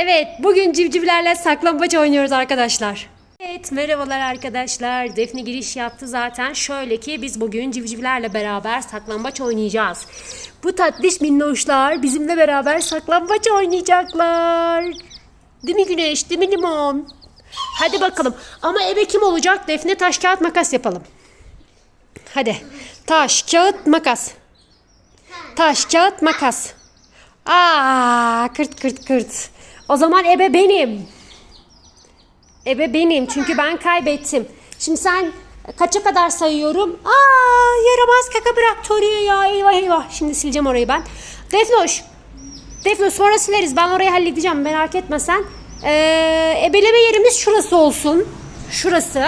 Evet, bugün civcivlerle saklambaç oynuyoruz arkadaşlar. Evet, merhabalar arkadaşlar. Defne giriş yaptı zaten. Şöyle ki biz bugün civcivlerle beraber saklambaç oynayacağız. Bu tatlış minnoşlar bizimle beraber saklambaç oynayacaklar. Değil mi Güneş? Değil mi Limon? Hadi bakalım. Ama ebe kim olacak? Defne taş kağıt makas yapalım. Hadi. Taş kağıt makas. Taş kağıt makas. Aa, kırt kırt kırt. O zaman ebe benim. Ebe benim çünkü ben kaybettim. Şimdi sen kaça kadar sayıyorum? Aa, yaramaz kaka bıraktı oraya ya. Eyvah eyvah. Şimdi sileceğim orayı ben. Defnoş. Defnoş sonra sileriz. Ben orayı halledeceğim. Merak etme sen. Ee, ebeleme yerimiz şurası olsun. Şurası.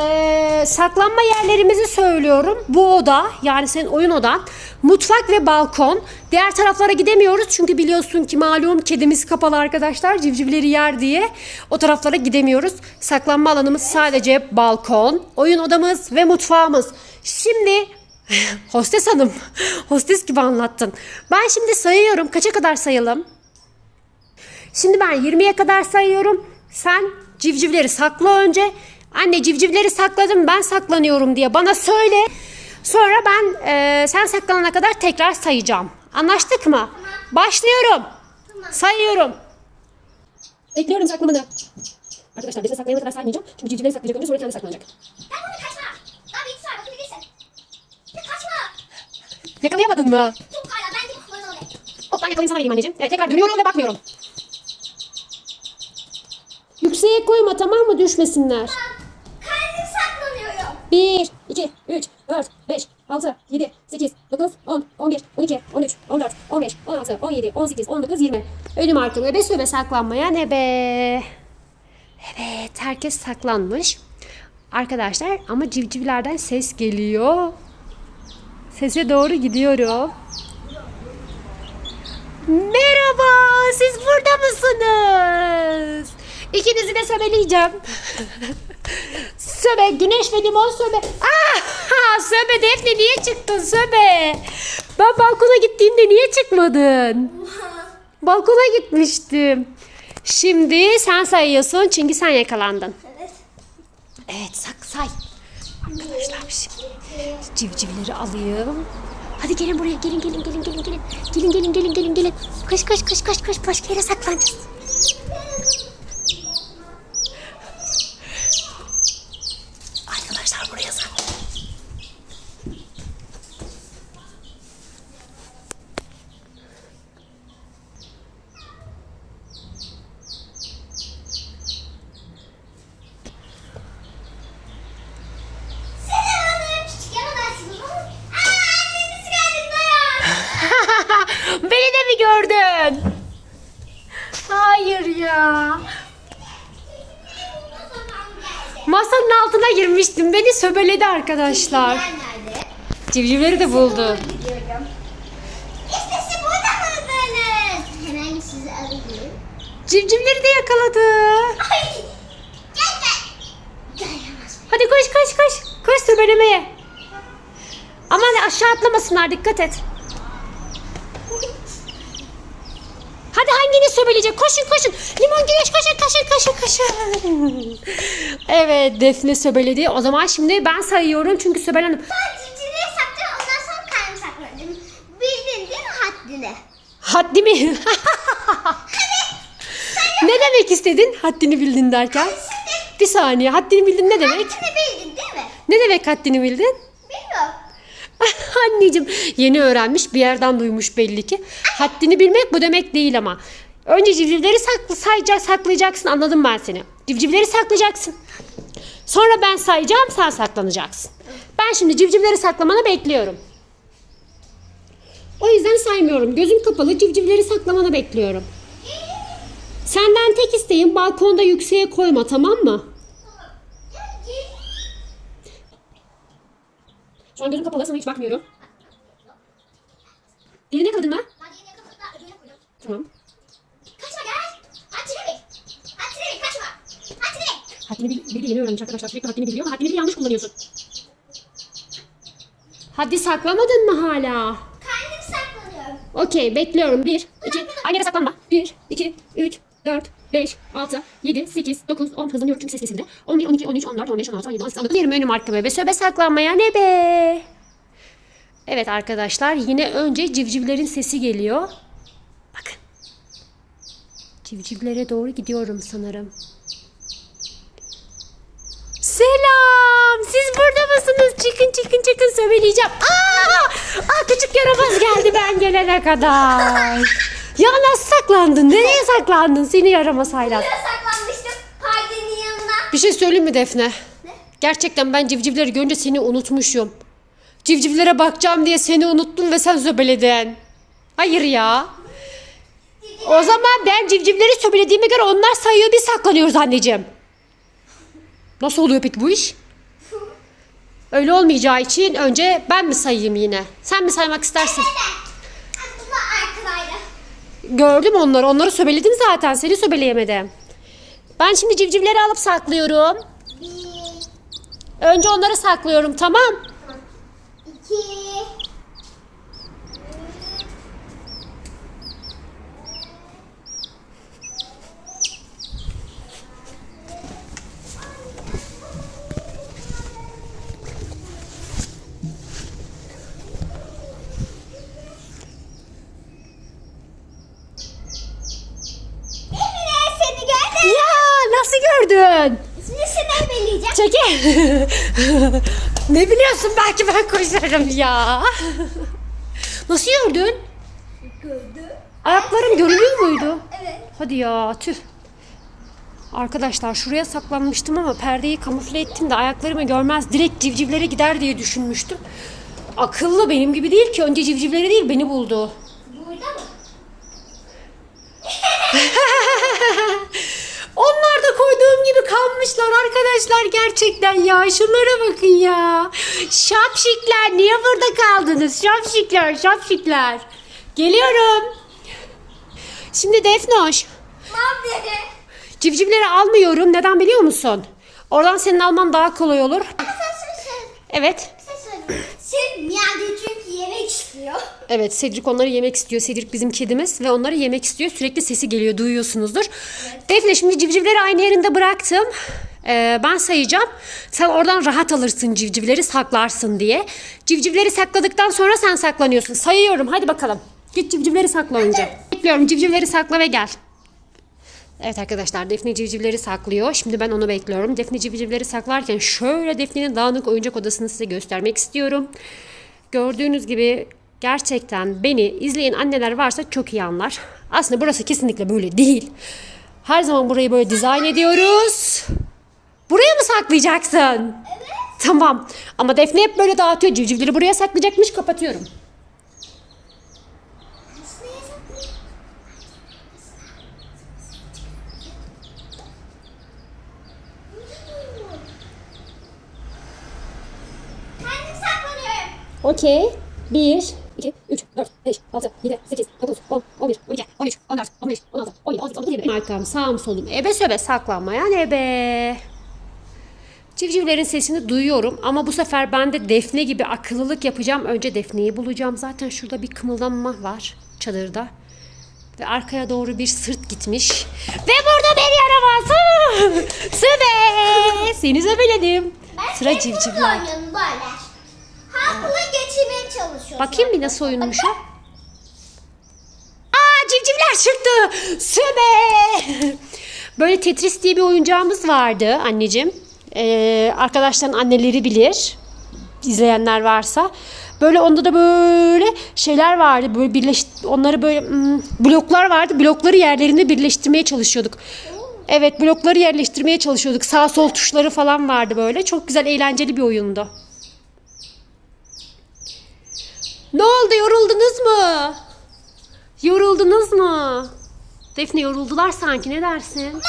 Ee, saklanma yerlerimizi söylüyorum. Bu oda yani senin oyun odan. Mutfak ve balkon. Diğer taraflara gidemiyoruz çünkü biliyorsun ki malum kedimiz kapalı arkadaşlar. Civcivleri yer diye. O taraflara gidemiyoruz. Saklanma alanımız sadece balkon, oyun odamız ve mutfağımız. Şimdi hostes hanım, hostes gibi anlattın. Ben şimdi sayıyorum. Kaça kadar sayalım? Şimdi ben 20'ye kadar sayıyorum. Sen civcivleri sakla önce. Anne civcivleri sakladım ben saklanıyorum diye bana söyle. Sonra ben e, sen saklanana kadar tekrar sayacağım. Anlaştık mı? Başlıyorum. Sayıyorum. Bekliyorum saklamanı. Arkadaşlar bize saklayana kadar saymayacağım. Çünkü civcivleri saklayacak önce sonra kendi saklanacak. Ben bunu kaçma. Daha bir iki saat bakabilirsin. Ya kaçma. Yakalayamadın mı? Çok hala ben de kullanı olayım. Hop ben yakalayayım sana vereyim anneciğim. Evet tekrar dönüyorum ve bakmıyorum. Yükseğe koyma tamam mı düşmesinler. Kendim saklanıyorum. 1, 2, 3, 4, 5, 6, 7, 8, 9, 10, 11, 12, 13, 14, 15, 16, 17, 18, 19, 20. Ölüm artık ebe söbe saklanmayan ebe. Evet herkes saklanmış. Arkadaşlar ama civcivlerden ses geliyor. Sese doğru gidiyorum. Merhaba, siz burada mısınız? İkinizi de söbeleyeceğim. söbe, güneş ve limon söbe. Ah, söbe Defne niye çıktın söbe? Ben balkona gittiğimde niye çıkmadın? Balkona gitmiştim. Şimdi sen sayıyorsun çünkü sen yakalandın. Evet. Evet sak say. Arkadaşlar şimdi civcivleri alayım. Hadi gelin buraya gelin gelin gelin gelin gelin. Gelin gelin gelin gelin gelin. Koş koş koş koş koş başka yere saklanacağız. Arkadaşlar buraya saklan. Selam küçük yanadaşsınız. Aa annemiz geldi dayan. Beni de mi gördün? Hayır ya. Masanın altına girmiştim. Beni söbeledi arkadaşlar. Civcivleri de buldu. İşte burada mıydınız? Hemen sizi alayım. Civcivleri de yakaladı. Ay. Gel gel. Hadi koş koş koş. Koş söbelemeye. Aman aşağı atlamasınlar dikkat et. Hangini söbeleyecek? Koşun koşun. Limon güneş koşun koşun koşun koşun. evet Defne söbeledi. O zaman şimdi ben sayıyorum çünkü söbelendim. Civcivleri sakladım ondan sonra kendim sakladım. Bildin değil mi haddini? Haddimi. ne demek istedin? Haddini bildin derken. Bir saniye. Haddini bildin ne demek? Haddini bildin değil mi? Ne demek haddini bildin? Bilmiyorum. Anneciğim yeni öğrenmiş bir yerden duymuş belli ki. Haddini bilmek bu demek değil ama. Önce civcivleri saklı, sayacak, saklayacaksın anladım ben seni. Civcivleri saklayacaksın. Sonra ben sayacağım sen saklanacaksın. Ben şimdi civcivleri saklamanı bekliyorum. O yüzden saymıyorum. Gözüm kapalı civcivleri saklamanı bekliyorum. Senden tek isteğim balkonda yükseğe koyma tamam mı? Şu an gözüm kapalı sana hiç bakmıyorum. Diline yakaladın mı? Tamam. Kaçma gel. Haddini bil. Haddini bil kaçma. Haddini bil. Haddini bil, bildi yeni öğrenmiş arkadaşlar. Sürekli haddini biliyor ama haddini yanlış kullanıyorsun. Haddi saklamadın mı hala? Kendim saklanıyorum. Okey bekliyorum. 1, 2, aynı yere saklanma. 1, 2, 3, 4, 5, 6, 7, 8, 9, 10 hızlanıyorum çünkü ses sesinde. 11, 12, 13, 14, 15, 16, 17, 18, 19, 20 önüm arkama ve söbe saklanmaya ne be? Evet arkadaşlar yine önce civcivlerin sesi geliyor. Bakın. Civcivlere doğru gidiyorum sanırım. Selam. Siz burada mısınız? Çıkın çıkın çıkın söyleyeceğim. Aa! Aa küçük yaramaz geldi ben gelene kadar. Ya nasıl saklandın? Nereye saklandın? Seni yaramaz haylaz. Buraya saklanmıştım. Parkinin yanına. Bir şey söyleyeyim mi Defne? Gerçekten ben civcivleri görünce seni unutmuşum. Civcivlere bakacağım diye seni unuttum ve sen söbeledin. Hayır ya. O zaman ben civcivleri söbelediğime göre onlar sayıyor biz saklanıyoruz anneciğim. Nasıl oluyor peki bu iş? Öyle olmayacağı için önce ben mi sayayım yine? Sen mi saymak istersin? Arkadaydı. Gördüm onları. Onları söbeledim zaten. Seni söbeleyemedim. Ben şimdi civcivleri alıp saklıyorum. Bir, Önce onları saklıyorum tamam. iki, Emine seni gördüm. Ya nasıl gördün? Şimdi seni ebeleyeceğim. Çekil. ne biliyorsun belki ben koşarım ya. Nasıl gördün? Gördüm. Ayaklarım görünüyor muydu? Evet. Hadi ya tüh. Arkadaşlar şuraya saklanmıştım ama perdeyi kamufle ettim de ayaklarımı görmez direkt civcivlere gider diye düşünmüştüm. Akıllı benim gibi değil ki önce civcivleri değil beni buldu. Burada mı? Onlar da koyduğum gibi kalmışlar arkadaşlar gerçekten ya. Şunlara bakın ya. Şapşikler niye burada kaldınız? Şapşikler, şapşikler. Geliyorum. Şimdi Defnoş, civcivleri almıyorum. Neden biliyor musun? Oradan senin alman daha kolay olur. Sen. Evet. Şey. Sen miyadı çünkü yemek istiyor. Evet Cedric onları yemek istiyor. Cedric bizim kedimiz ve onları yemek istiyor. Sürekli sesi geliyor duyuyorsunuzdur. Defne şimdi civcivleri aynı yerinde bıraktım. Ee, ben sayacağım. Sen oradan rahat alırsın civcivleri saklarsın diye. Civcivleri sakladıktan sonra sen saklanıyorsun. Sayıyorum hadi bakalım. Git civcivleri sakla önce. Bekliyorum civcivleri sakla ve gel. Evet arkadaşlar Defne civcivleri saklıyor. Şimdi ben onu bekliyorum. Defne civcivleri saklarken şöyle Defne'nin dağınık oyuncak odasını size göstermek istiyorum. Gördüğünüz gibi gerçekten beni izleyen anneler varsa çok iyi anlar. Aslında burası kesinlikle böyle değil. Her zaman burayı böyle dizayn ediyoruz. Buraya mı saklayacaksın? Evet. Tamam. Ama Defne hep böyle dağıtıyor. Civcivleri buraya saklayacakmış. Kapatıyorum. Okey. 1, 2, 3, 4, 5, 6, 7, 8, 9, 10, 11, 12, 13, 14, 15, 16, 17, 18, 19, 20. Arkam, sağım, solum. Ebe söbe saklanmayan ebe. Civcivlerin sesini duyuyorum ama bu sefer ben de Defne gibi akıllılık yapacağım. Önce Defne'yi bulacağım. Zaten şurada bir kımıldanma var çadırda. Ve arkaya doğru bir sırt gitmiş. Ve burada bir yaramaz. Söbe. Seni söbeledim. Sıra civcivler. Halkla geçirmeye çalışıyorum. Bakayım bir nasıl oyunmuş o. Aa civcivler çıktı. Söbe. Böyle Tetris diye bir oyuncağımız vardı anneciğim. Ee, arkadaşların anneleri bilir. İzleyenler varsa. Böyle onda da böyle şeyler vardı. Böyle birleş onları böyle hmm, bloklar vardı. Blokları yerlerinde birleştirmeye çalışıyorduk. Evet blokları yerleştirmeye çalışıyorduk. Sağ sol tuşları falan vardı böyle. Çok güzel eğlenceli bir oyundu. Ne oldu yoruldunuz mu? Yoruldunuz mu? Defne yoruldular sanki ne dersin?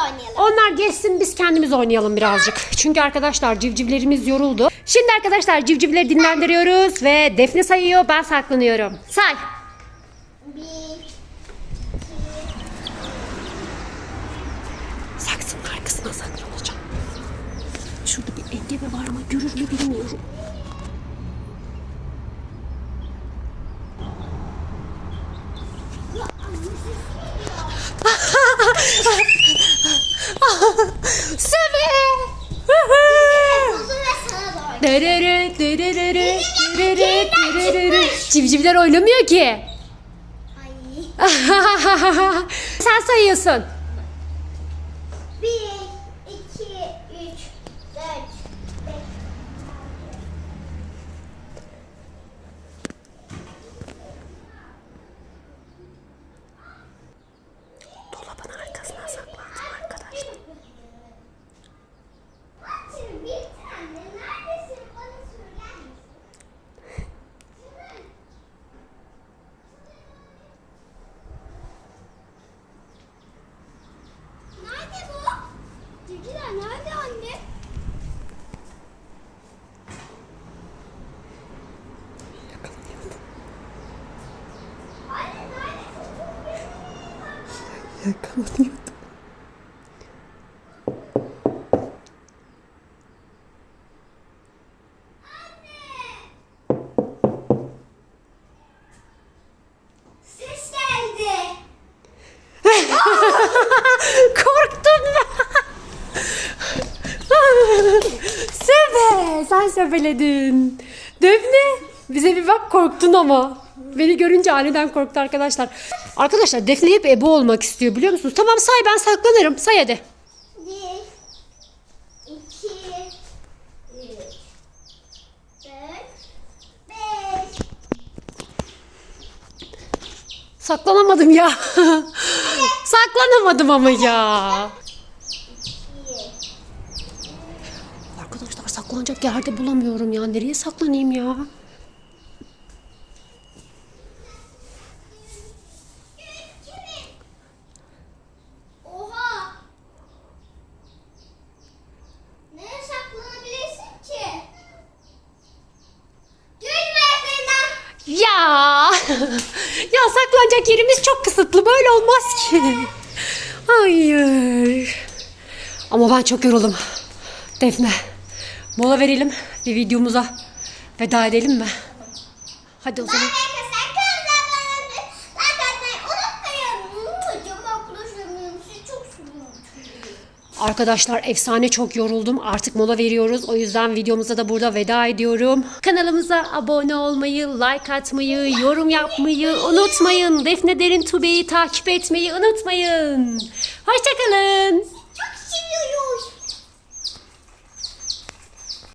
oynayalım. Onlar geçsin biz kendimiz oynayalım birazcık. Çünkü arkadaşlar civcivlerimiz yoruldu. Şimdi arkadaşlar civcivleri dinlendiriyoruz ve Defne sayıyor ben saklanıyorum. Say. Bir, Saksının arkasına saklanacağım. Şurada bir engebe var mı görür mü bilmiyorum. Seve. Derere, derere, derere, derere. Civcivler oynamıyor ki. Sen sayıyorsun. Ben. Sebe, sen söbeledin. Defne, bize bir bak korktun ama. Beni görünce aniden korktu arkadaşlar. Arkadaşlar Defne hep ebe olmak istiyor biliyor musunuz? Tamam say ben saklanırım. Say hadi. Bir, iki, üç, dört, beş. Saklanamadım ya. Saklanamadım ama ya. Arkadaşlar saklanacak yerde bulamıyorum ya. Nereye saklanayım ya? Oha! Nereye saklanabilirsin ki? Gülme Ya. saklanacak yerimiz çok kısıtlı. Böyle olmaz ki. Hayır. Ama ben çok yoruldum. Defne. Mola verelim. Bir videomuza veda edelim mi? Hadi o zaman. Bana sakın zamanını like atmayı unutmayın. Hocam arkadaşlarım sizi çok seviyorum. Arkadaşlar efsane çok yoruldum. Artık mola veriyoruz. O yüzden videomuza da burada veda ediyorum. Kanalımıza abone olmayı, like atmayı, yorum yapmayı unutmayın. Defne Derin Tube'yi takip etmeyi unutmayın. Hoşçakalın.